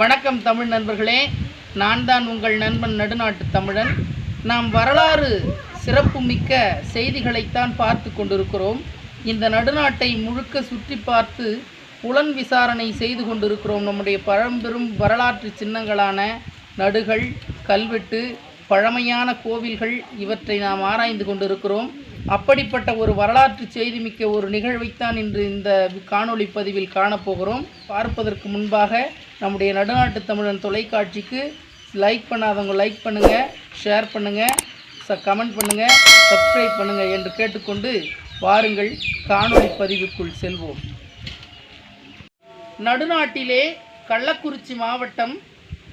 வணக்கம் தமிழ் நண்பர்களே. நான் தான் உங்கள் நண்பன் நடுநாட்டு தமிழன். நாம் வரலாறு சிறப்புமிக்க செய்திகளைத்தான் பார்த்து கொண்டிருக்கிறோம். இந்த நடுநாட்டை முழுக்க சுற்றி பார்த்து புலன் விசாரணை செய்து கொண்டிருக்கிறோம். நம்முடைய பழம்பெரும் வரலாற்று சின்னங்களான நடுகள் கல்வெட்டு பழமையான கோவில்கள் இவற்றை நாம் ஆராய்ந்து கொண்டிருக்கிறோம். அப்படிப்பட்ட ஒரு வரலாற்று செய்தி மிக்க ஒரு நிகழ்வைத்தான் இன்று இந்த காணொளி பதிவில் காணப்போகிறோம். பார்ப்பதற்கு முன்பாக நம்முடைய நடுநாட்டு தமிழன் தொலைக்காட்சிக்கு லைக் பண்ணாதவங்க லைக் பண்ணுங்கள் ஷேர் பண்ணுங்கள் ச கமெண்ட் பண்ணுங்கள் சப்ஸ்கிரைப் பண்ணுங்கள் என்று கேட்டுக்கொண்டு வாருங்கள். காணொளி பதிவுக்குள் செல்வோம். நடுநாட்டிலே கள்ளக்குறிச்சி மாவட்டம்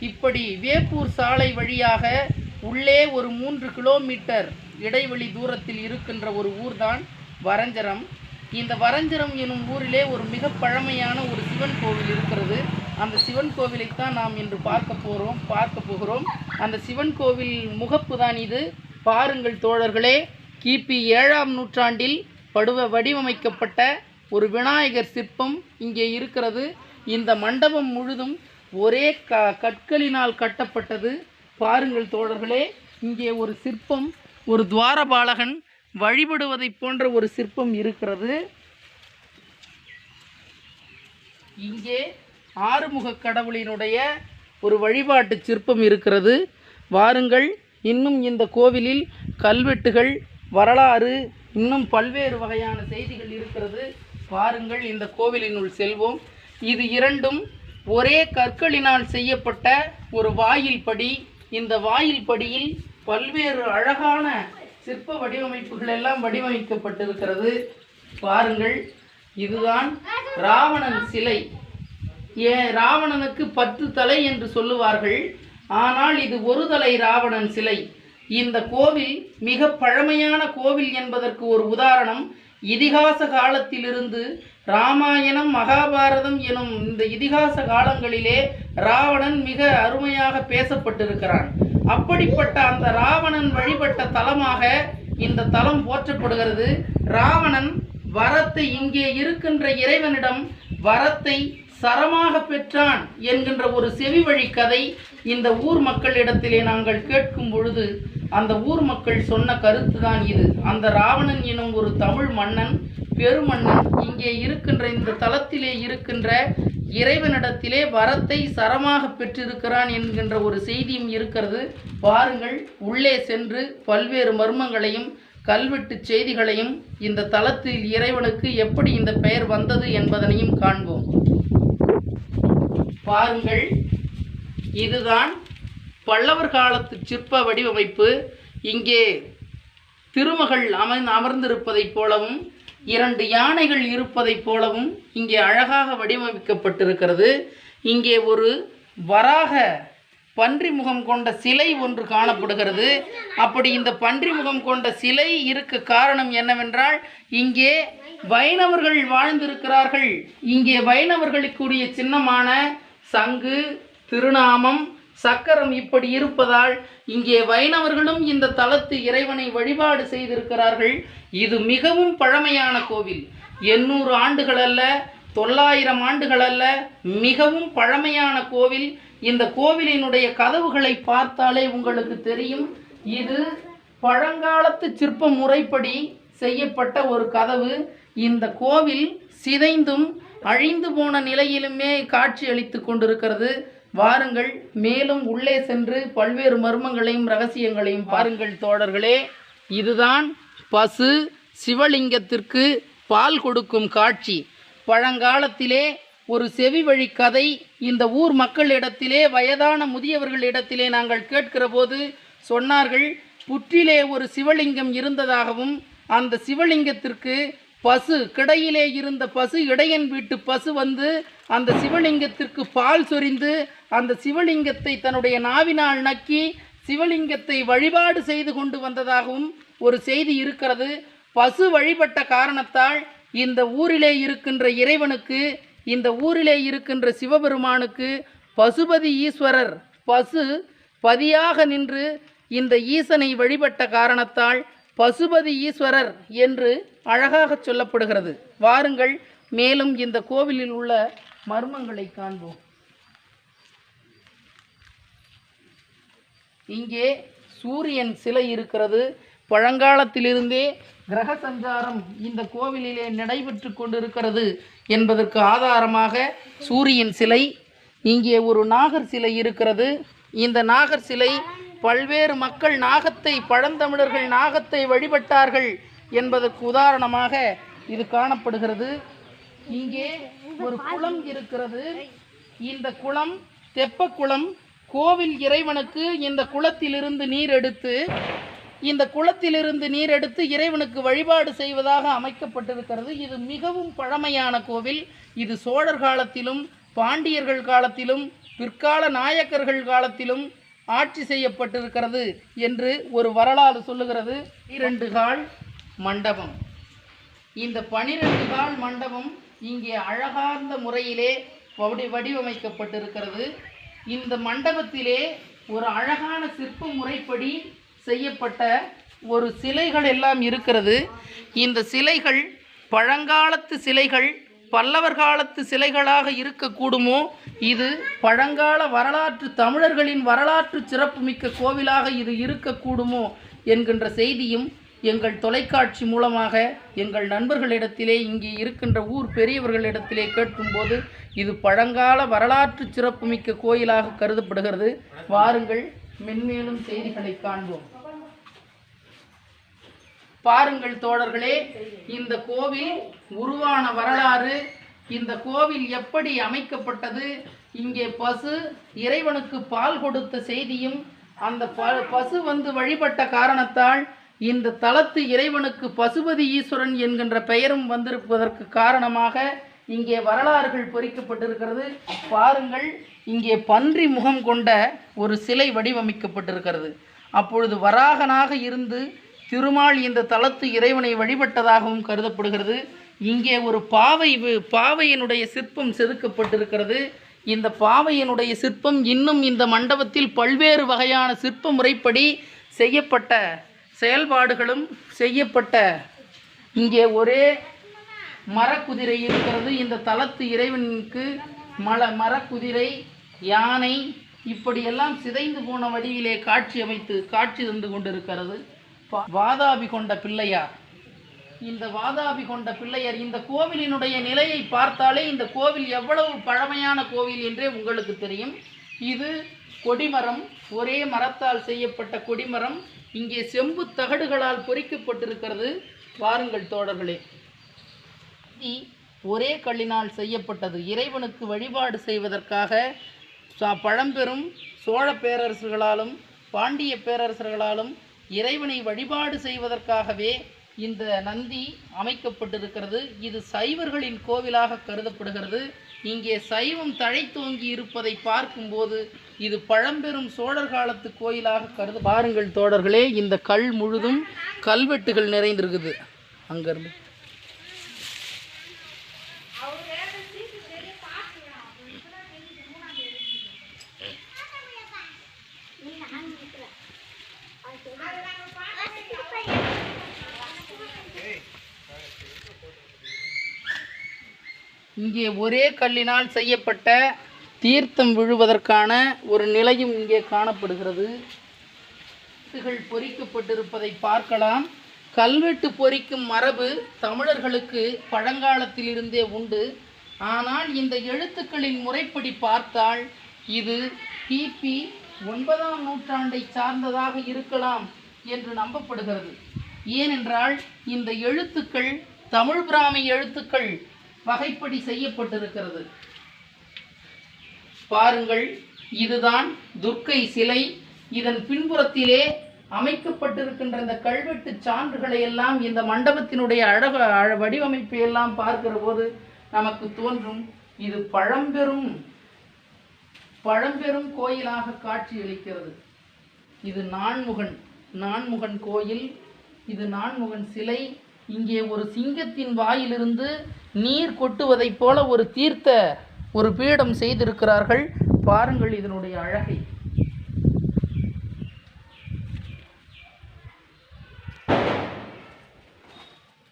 இப்படி வேப்பூர் சாலை வழியாக உள்ளே ஒரு மூன்று கிலோமீட்டர் இடைவெளி தூரத்தில் இருக்கின்ற ஒரு ஊர்தான் வரஞ்சரம். இந்த வரஞ்சரம் எனும் ஊரிலே ஒரு மிக பழமையான ஒரு சிவன் கோவில் இருக்கிறது. அந்த சிவன் கோவிலைத்தான் நாம் இன்று பார்க்க போகிறோம் பார்க்க போகிறோம். அந்த சிவன் கோவில் முகப்பு தான் இது. பாருங்கள் தோழர்களே கிபி ஏழாம் நூற்றாண்டில் படுவ வடிவமைக்கப்பட்ட ஒரு விநாயகர் சிற்பம் இங்கே இருக்கிறது. இந்த மண்டபம் முழுதும் ஒரே க கற்களினால் கட்டப்பட்டது. பாருங்கள் தோழர்களே இங்கே ஒரு சிற்பம் ஒரு துவாரபாலகன் வழிபடுவதைப் போன்ற ஒரு சிற்பம் இருக்கிறது. இங்கே ஆறுமுக கடவுளினுடைய ஒரு வழிபாட்டு சிற்பம் இருக்கிறது. வாருங்கள் இன்னும் இந்த கோவிலில் கல்வெட்டுகள் வரலாறு இன்னும் பல்வேறு வகையான செய்திகள் இருக்கிறது. வாருங்கள் இந்த கோவிலினுள் செல்வோம். இது இரண்டும் ஒரே கற்களினால் செய்யப்பட்ட ஒரு வாயில் படி இந்த வாயில் படியில் பல்வேறு அழகான சிற்ப வடிவமைப்புகள் எல்லாம் வடிவமைக்கப்பட்டிருக்கிறது. பாருங்கள் இதுதான் ராவணன் சிலை. ஏ ராவணனுக்கு பத்து தலை என்று சொல்லுவார்கள். ஆனால் இது ஒரு தலை ராவணன் சிலை. இந்த கோவில் மிக பழமையான கோவில் என்பதற்கு ஒரு உதாரணம். இதிகாச காலத்திலிருந்து ராமாயணம் மகாபாரதம் எனும் இந்த இதிகாச காலங்களிலே ராவணன் மிக அருமையாக பேசப்பட்டிருக்கிறான். அப்படிப்பட்ட அந்த ராவணன் வழிபட்ட தலமாக இந்த தலம் போற்றப்படுகிறது. ராவணன் வரத்தை இங்கே இருக்கின்ற இறைவனிடம் வரத்தை சரமாக பெற்றான் என்கின்ற ஒரு செவி வழி கதை இந்த ஊர் மக்களிடத்திலே நாங்கள் கேட்கும் பொழுது அந்த ஊர் மக்கள் சொன்ன கருத்து தான் இது. அந்த ராவணன் எனும் ஒரு தமிழ் மன்னன் பெருமன்னன் இங்கே இருக்கின்ற இந்த தலத்திலே இருக்கின்ற இறைவனிடத்திலே வரத்தை சரமாக பெற்றிருக்கிறான் என்கின்ற ஒரு செய்தியும் இருக்கிறது. பாருங்கள் உள்ளே சென்று பல்வேறு மர்மங்களையும் கல்வெட்டு செய்திகளையும் இந்த தளத்தில் இறைவனுக்கு எப்படி இந்த பெயர் வந்தது என்பதனையும் காண்போம். பாருங்கள் இதுதான் பல்லவர் காலத்து சிற்ப வடிவமைப்பு. இங்கே திருமகள் அமை அமர்ந்திருப்பதைப் போலவும் இரண்டு யானைகள் இருப்பதைப் போலவும் இங்கே அழகாக வடிவமைக்கப்பட்டிருக்கிறது. இங்கே ஒரு வராக பன்றி முகம் கொண்ட சிலை ஒன்று காணப்படுகிறது. அப்படி இந்த பன்றி முகம் கொண்ட சிலை இருக்க காரணம் என்னவென்றால் இங்கே வைணவர்கள் வாழ்ந்திருக்கிறார்கள். இங்கே வைணவர்களுக்குரிய சின்னமான சங்கு திருநாமம் சக்கரம் இப்படி இருப்பதால் இங்கே வைணவர்களும் இந்த தலத்து இறைவனை வழிபாடு செய்திருக்கிறார்கள். இது மிகவும் பழமையான கோவில். எண்ணூறு ஆண்டுகள் அல்ல தொள்ளாயிரம் ஆண்டுகள் அல்ல மிகவும் பழமையான கோவில். இந்த கோவிலினுடைய கதவுகளை பார்த்தாலே உங்களுக்கு தெரியும். இது பழங்காலத்து சிற்ப முறைப்படி செய்யப்பட்ட ஒரு கதவு. இந்த கோவில் சிதைந்தும் அழிந்து போன நிலையிலுமே காட்சி அளித்து கொண்டிருக்கிறது. வாருங்கள் மேலும் உள்ளே சென்று பல்வேறு மர்மங்களையும் ரகசியங்களையும் பாருங்கள் தோழர்களே. இதுதான் பசு சிவலிங்கத்திற்கு பால் கொடுக்கும் காட்சி. பழங்காலத்திலே ஒரு செவி வழி கதை இந்த ஊர் மக்களிடத்திலே வயதான முதியவர்களிடத்திலே நாங்கள் கேட்கிற போது சொன்னார்கள் புற்றிலே ஒரு சிவலிங்கம் இருந்ததாகவும் அந்த சிவலிங்கத்திற்கு பசு கிடையிலே இருந்த பசு இடையன் வீட்டு பசு வந்து அந்த சிவலிங்கத்திற்கு பால் சொரிந்து அந்த சிவலிங்கத்தை தன்னுடைய நாவினால் நக்கி சிவலிங்கத்தை வழிபாடு செய்து கொண்டு வந்ததாகவும் ஒரு செய்தி இருக்கிறது. பசு வழிபட்ட காரணத்தால் இந்த ஊரிலே இருக்கின்ற இறைவனுக்கு இந்த ஊரிலே இருக்கின்ற சிவபெருமானுக்கு பசுபதி ஈஸ்வரர் பசு பதியாக நின்று இந்த ஈசனை வழிபட்ட காரணத்தால் பசுபதி ஈஸ்வரர் என்று அழகாக சொல்லப்படுகிறது. வாருங்கள் மேலும் இந்த கோவிலில் உள்ள மர்மங்களை காண்போம். இங்கே சூரியன் சிலை இருக்கிறது. பழங்காலத்திலிருந்தே கிரக சஞ்சாரம் இந்த கோவிலிலே நடைபெற்று கொண்டிருக்கிறது என்பதற்கு ஆதாரமாக சூரியன் சிலை. இங்கே ஒரு நாகர் சிலை இருக்கிறது. இந்த நாகர் சிலை பல்வேறு மக்கள் நாகத்தை பழந்தமிழர்கள் நாகத்தை வழிபட்டார்கள் என்பதற்கு உதாரணமாக இது காணப்படுகிறது. இங்கே ஒரு குளம் இருக்கிறது. இந்த குளம் தெப்ப குளம். கோவில் இறைவனுக்கு இந்த குளத்திலிருந்து நீர் எடுத்து இந்த குளத்திலிருந்து நீர் எடுத்து இறைவனுக்கு வழிபாடு செய்வதாக அமைக்கப்பட்டிருக்கிறது. இது மிகவும் பழமையான கோவில். இது சோழர் காலத்திலும் பாண்டியர்கள் காலத்திலும் பிற்கால நாயக்கர்கள் காலத்திலும் ஆட்சி செய்யப்பட்டிருக்கிறது என்று ஒரு வரலாறு சொல்லுகிறது. இரண்டு கால் மண்டபம். இந்த பனிரெண்டு கால் மண்டபம் இங்கே அழகார்ந்த முறையிலே வடி வடிவமைக்கப்பட்டிருக்கிறது. இந்த மண்டபத்திலே ஒரு அழகான சிற்ப முறைப்படி செய்யப்பட்ட ஒரு சிலைகள் எல்லாம் இருக்கிறது. இந்த சிலைகள் பழங்காலத்து சிலைகள் பல்லவர் காலத்து சிலைகளாக இருக்கக்கூடுமோ? இது பழங்கால வரலாற்று தமிழர்களின் வரலாற்று சிறப்புமிக்க கோவிலாக இது இருக்கக்கூடுமோ? என்கின்ற செய்தியும் எங்கள் தொலைக்காட்சி மூலமாக எங்கள் நண்பர்களிடத்திலே இங்கே இருக்கின்ற ஊர் பெரியவர்களிடத்திலே கேட்கும்போது இது பழங்கால வரலாற்று சிறப்புமிக்க கோயிலாக கருதப்படுகிறது. வாருங்கள் மென்மேலும் செய்திகளை காண்போம். பாருங்கள் தோழர்களே இந்த கோவில் உருவான வரலாறு இந்த கோவில் எப்படி அமைக்கப்பட்டது இங்கே பசு இறைவனுக்கு பால் கொடுத்த செய்தியும் அந்த பசு வந்து வழிபட்ட காரணத்தால் இந்த தலத்து இறைவனுக்கு பசுபதி ஈஸ்வரன் என்கின்ற பெயரும் வந்திருப்பதற்கு காரணமாக இங்கே வரலாறுகள் பொறிக்கப்பட்டிருக்கிறது. பாருங்கள் இங்கே பன்றி முகம் கொண்ட ஒரு சிலை வடிவமைக்கப்பட்டிருக்கிறது. அப்பொழுது வராகனாக இருந்து திருமால் இந்த தலத்து இறைவனை வழிபட்டதாகவும் கருதப்படுகிறது. இங்கே ஒரு பாவை பாவையினுடைய சிற்பம் செதுக்கப்பட்டிருக்கிறது. இந்த பாவையினுடைய சிற்பம் இன்னும் இந்த மண்டபத்தில் பல்வேறு வகையான சிற்ப முறைப்படி செய்யப்பட்ட செயல்பாடுகளும் செய்யப்பட்ட இங்கே ஒரே மரக்குதிரை இருக்கிறது. இந்த தலத்து இறைவனுக்கு மல மரக்குதிரை யானை இப்படியெல்லாம் சிதைந்து போன வடிவிலே காட்சி அமைத்து காட்சி தந்து கொண்டிருக்கிறது. வாதாபி கொண்ட பிள்ளையார் இந்த வாதாபி கொண்ட பிள்ளையார் இந்த கோவிலினுடைய நிலையை பார்த்தாலே இந்த கோவில் எவ்வளவு பழமையான கோவில் என்றே உங்களுக்கு தெரியும். இது கொடிமரம் ஒரே மரத்தால் செய்யப்பட்ட கொடிமரம் இங்கே செம்பு தகடுகளால் பொறிக்கப்பட்டிருக்கிறது. வாருங்கள் தோழர்களே. ஒரே கல்லினால் செய்யப்பட்டது. இறைவனுக்கு வழிபாடு செய்வதற்காக பழம்பெரும் சோழ பேரரசர்களாலும் பாண்டிய பேரரசர்களாலும் இறைவனை வழிபாடு செய்வதற்காகவே இந்த நந்தி அமைக்கப்பட்டிருக்கிறது. இது சைவர்களின் கோவிலாக கருதப்படுகிறது. இங்கே சைவம் தழைத்தோங்கி இருப்பதை பார்க்கும்போது இது பழம்பெரும் சோழர் காலத்து கோயிலாக கருது பாருங்கள் தோழர்களே இந்த கல் முழுதும் கல்வெட்டுகள் நிறைந்திருக்குது. அங்கேருந்து இங்கே ஒரே கல்லினால் செய்யப்பட்ட தீர்த்தம் விழுவதற்கான ஒரு நிலையும் இங்கே காணப்படுகிறது. கல்வெட்டுகள் பொறிக்கப்பட்டிருப்பதை பார்க்கலாம். கல்வெட்டு பொறிக்கும் மரபு தமிழர்களுக்கு பழங்காலத்திலிருந்தே உண்டு. ஆனால் இந்த எழுத்துக்களின் முறைப்படி பார்த்தால் இது கிபி ஒன்பதாம் நூற்றாண்டை சார்ந்ததாக இருக்கலாம் என்று நம்பப்படுகிறது. ஏனென்றால் இந்த எழுத்துக்கள் தமிழ் பிராமி எழுத்துக்கள் வகைப்படி செய்யப்பட்டிருக்கிறது. பாருங்கள் இதுதான் துர்க்கை சிலை. இதன் பின்புறத்திலே அமைக்கப்பட்டிருக்கின்ற இந்த கல்வெட்டு சான்றுகளை எல்லாம் இந்த மண்டபத்தினுடைய அழக அழ- வடிவமைப்பை எல்லாம் பார்க்கிற போது நமக்கு தோன்றும் இது பழம்பெரும் பழம்பெரும் கோயிலாக காட்சியளிக்கிறது. இது நான்முகன் நான்முகன் கோயில். இது நான்முகன் சிலை. இங்கே ஒரு சிங்கத்தின் வாயிலிருந்து நீர் கொட்டுவதைப் போல ஒரு தீர்த்த ஒரு பீடம் செய்திருக்கிறார்கள். பாருங்கள் இதனுடைய அழகை.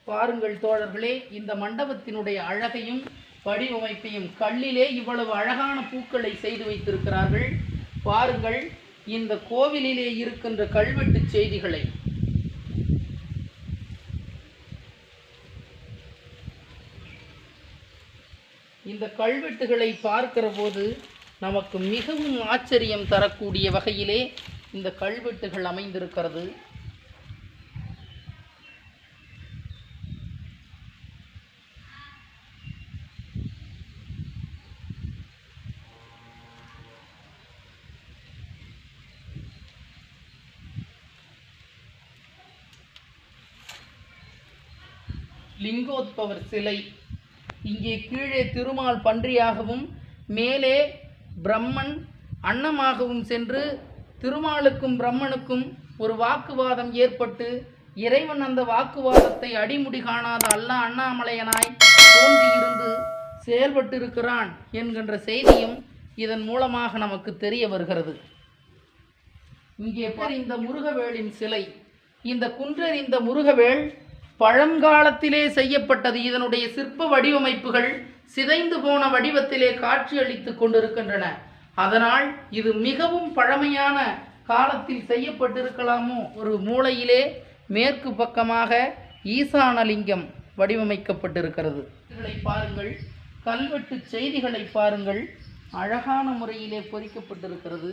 பாருங்கள் தோழர்களே இந்த மண்டபத்தினுடைய அழகையும் வடிவமைப்பையும் கல்லிலே இவ்வளவு அழகான பூக்களை செய்து வைத்திருக்கிறார்கள். பாருங்கள் இந்த கோவிலிலே இருக்கின்ற கல்வெட்டு செய்திகளை. இந்த கல்வெட்டுகளை பார்க்கிற போது நமக்கு மிகவும் ஆச்சரியம் தரக்கூடிய வகையிலே இந்த கல்வெட்டுகள் அமைந்திருக்கிறது. லிங்கோத்பவர் சிலை இங்கே கீழே திருமால் பன்றியாகவும் மேலே பிரம்மன் அன்னமாகவும் சென்று திருமாலுக்கும் பிரம்மனுக்கும் ஒரு வாக்குவாதம் ஏற்பட்டு இறைவன் அந்த வாக்குவாதத்தை அடிமுடி காணாத அல்லா அண்ணாமலையனாய் தோன்றியிருந்து செயல்பட்டிருக்கிறான் என்கின்ற செய்தியும் இதன் மூலமாக நமக்கு தெரிய வருகிறது. இங்கே இந்த முருகவேளின் சிலை இந்த குன்றறிந்த முருகவேள் பழங்காலத்திலே செய்யப்பட்டது. இதனுடைய சிற்ப வடிவமைப்புகள் சிதைந்து போன வடிவத்திலே காட்சியளித்துக் கொண்டிருக்கின்றன. அதனால் இது மிகவும் பழமையான காலத்தில் செய்யப்பட்டிருக்கலாமோ? ஒரு மூலையிலே மேற்கு பக்கமாக ஈசானலிங்கம் வடிவமைக்கப்பட்டிருக்கிறது. பாருங்கள். கல்வெட்டு செய்திகளை பாருங்கள். அழகான முறையிலே பொறிக்கப்பட்டிருக்கிறது.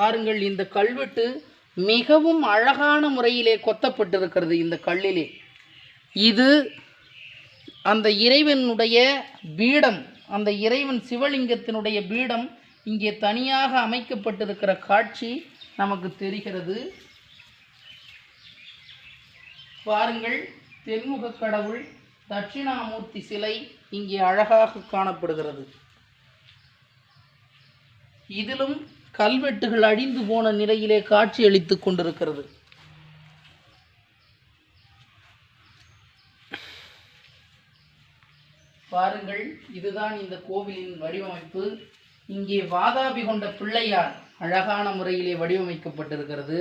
பாருங்கள் இந்த கல்வெட்டு மிகவும் அழகான முறையிலே கொத்தப்பட்டிருக்கிறது இந்த கல்லிலே. இது அந்த இறைவனுடைய பீடம் அந்த இறைவன் சிவலிங்கத்தினுடைய பீடம் இங்கே தனியாக அமைக்கப்பட்டிருக்கிற காட்சி நமக்கு தெரிகிறது. பாருங்கள் தென்முக கடவுள் தட்சிணாமூர்த்தி சிலை இங்கே அழகாக காணப்படுகிறது. இதிலும் கல்வெட்டுகள் அழிந்து போன நிலையிலே காட்சியளித்துக் கொண்டிருக்கிறது. பாருங்கள் இதுதான் இந்த கோவிலின் வடிவமைப்பு. இங்கே வாதாபி கொண்ட பிள்ளையார் அழகான முறையிலே வடிவமைக்கப்பட்டிருக்கிறது.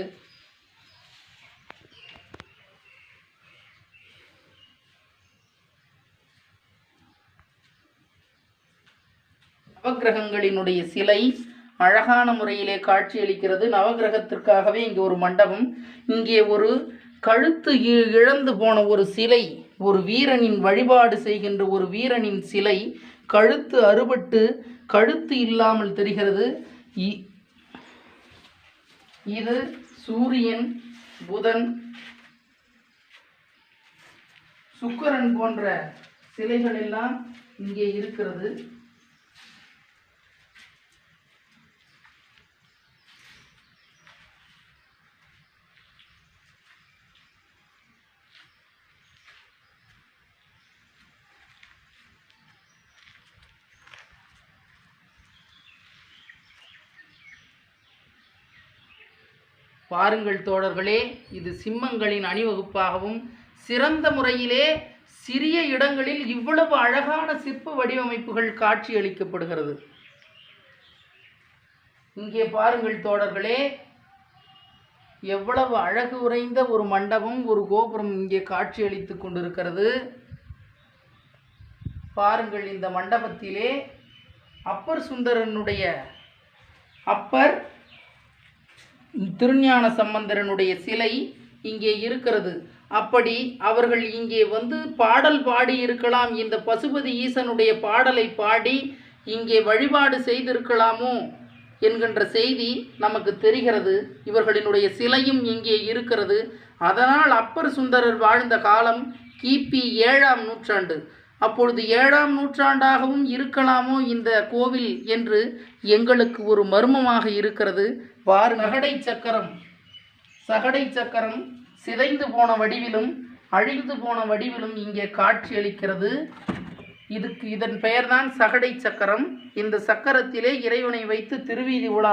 நவகிரகங்களினுடைய சிலை அழகான முறையிலே காட்சியளிக்கிறது. நவக்கிரகத்திற்காகவே இங்கே ஒரு மண்டபம். இங்கே ஒரு கழுத்து இ- இழந்து போன ஒரு சிலை ஒரு வீரனின் வழிபாடு செய்கின்ற ஒரு வீரனின் சிலை கழுத்து அறுபட்டு கழுத்து இல்லாமல் தெரிகிறது. இ- இது சூரியன் புதன் சுக்கரன் போன்ற சிலைகள் எல்லாம் இங்கே இருக்கிறது. பாருங்கள் தோழர்களே இது சிம்மங்களின் அணிவகுப்பாகவும் சிறந்த முறையிலே சிறிய இடங்களில் இவ்வளவு அழகான சிற்ப வடிவமைப்புகள் காட்சியளிக்கப்படுகிறது. இங்கே பாருங்கள் தோழர்களே எவ்வளவு அழகு உறைந்த ஒரு மண்டபம் ஒரு கோபுரம் இங்கே காட்சியளித்துக் கொண்டிருக்கிறது. பாருங்கள் இந்த மண்டபத்திலே அப்பர் சுந்தரனுடைய அப்பர் திருஞான சம்பந்தரனுடைய சிலை இங்கே இருக்கிறது. அப்படி அவர்கள் இங்கே வந்து பாடல் பாடி இருக்கலாம் இந்த பசுபதி ஈசனுடைய பாடலை பாடி இங்கே வழிபாடு செய்திருக்கலாமோ என்கின்ற செய்தி நமக்கு தெரிகிறது. இவர்களினுடைய சிலையும் இங்கே இருக்கிறது. அதனால் அப்பர் சுந்தரர் வாழ்ந்த காலம் கிபி ஏழாம் நூற்றாண்டு. அப்பொழுது ஏழாம் நூற்றாண்டாகவும் இருக்கலாமோ இந்த கோவில் என்று எங்களுக்கு ஒரு மர்மமாக இருக்கிறது. வார் நகடை சக்கரம். சகடை சக்கரம் சிதைந்து போன வடிவிலும் அழிந்து போன வடிவிலும் இங்கே காட்சியளிக்கிறது இதுக்கு இதன் பெயர்தான் சகடை சக்கரம். இந்த சக்கரத்திலே இறைவனை வைத்து திருவீதி உலா